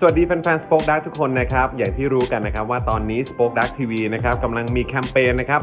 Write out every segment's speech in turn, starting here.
สวัสดีแฟนๆ Spoke Dark ทุกคนนะครับ อย่างที่รู้กันนะครับว่าตอนนี้ Spoke Dark TV นะครับกำลังมีแคมเปญนะครับ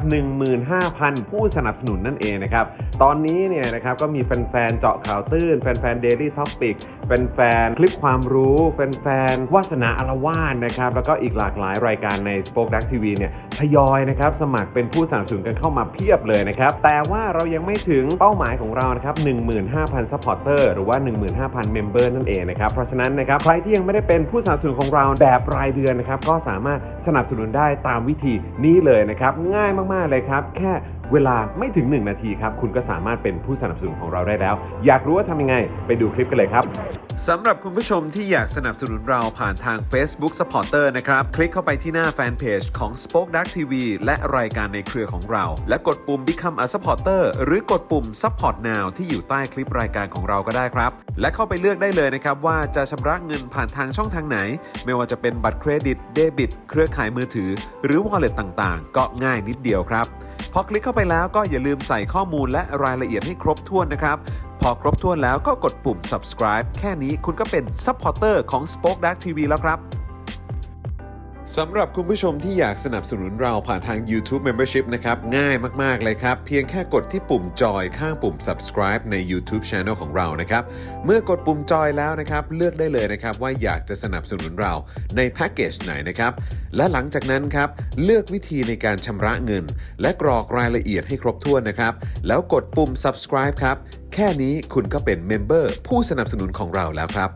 15,000 ผู้สนับสนุนนั่นเองนะครับ ตอนนี้เนี่ยนะครับก็มีแฟนๆ เจาะข่าวตื้น แฟนๆ Daily Topic แฟนๆ คลิปความรู้ แฟนๆ วาสนาอารวาสนะครับ แล้วก็อีกหลากหลายรายการใน Spoke Dark TV เนี่ยทยอยนะครับสมัครเป็นผู้สนับสนุนกันเข้ามาเพียบเลยนะครับ แต่ว่าเรายังไม่ถึงเป้าหมายของเรานะครับ15,000 supporter หรือว่า 15,000 member นั่นเองนะครับเพราะฉะนั้นนะครับใครที่ยังไม่ได้เป็นผู้สนับสนุนของเราแบบรายเดือนนะครับ ก็สามารถสนับสนุนได้ตามวิธีนี้เลยนะครับ ง่ายมากๆเลยครับ แค่เวลาไม่ถึง 1 นาทีครับ คุณก็สามารถเป็นผู้สนับสนุนของเราได้แล้ว อยากรู้ว่าทำยังไง ไปดูคลิปกันเลยครับ สำหรับคุณผู้ชมที่อยากสนับสนุนเราผ่านทาง Facebook Supporter นะครับ คลิกเข้าไปที่หน้าแฟนเพจของ Spoke Dark TV และรายการในเครือของเรา และกดปุ่ม Become a Supporter หรือกดปุ่ม Support Now ที่อยู่ใต้คลิปรายการของเราก็ได้ครับ และเข้าไปเลือกได้เลยนะครับว่าจะชำระเงินผ่านทางช่องทางไหน ไม่ว่าจะเป็นบัตรเครดิตเดบิต เครือข่ายมือถือ หรือ Wallet ต่างๆ ก็ง่ายนิดเดียวครับพอคลิกเข้าไปแล้วก็อย่าลืมใส่ข้อมูลและรายละเอียดให้ครบถ้วนนะครับ อครบถ้วนแล้วก็กดปุ่ม subscribe แค่นี้คุณก็เป็น supporter ของ Spoke Dark TV แล้วครับ สำหรับคุณผู้ชมที่อยากสนับสนุนเราผ่านทาง YouTube Membership นะครับ ง่ายมาก ๆ เลยครับ เพียงแค่กดที่ปุ่มจอยข้างปุ่ม subscribe ใน YouTube Channel ของเรานะครับ เมื่อกดปุ่มจอยแล้วนะครับ เลือกได้เลยนะครับ ว่าอยากจะสนับสนุนเราในแพ็กเกจไหนนะครับ และหลังจากนั้นครับ เลือกวิธีในการชำระเงิน และกรอกรายละเอียดให้ครบถ้วนนะครับ แล้วกดปุ่ม subscribe ครับ แค่นี้คุณก็เป็นเมมเบอร์ผู้สนับสนุนของเราแล้วครับ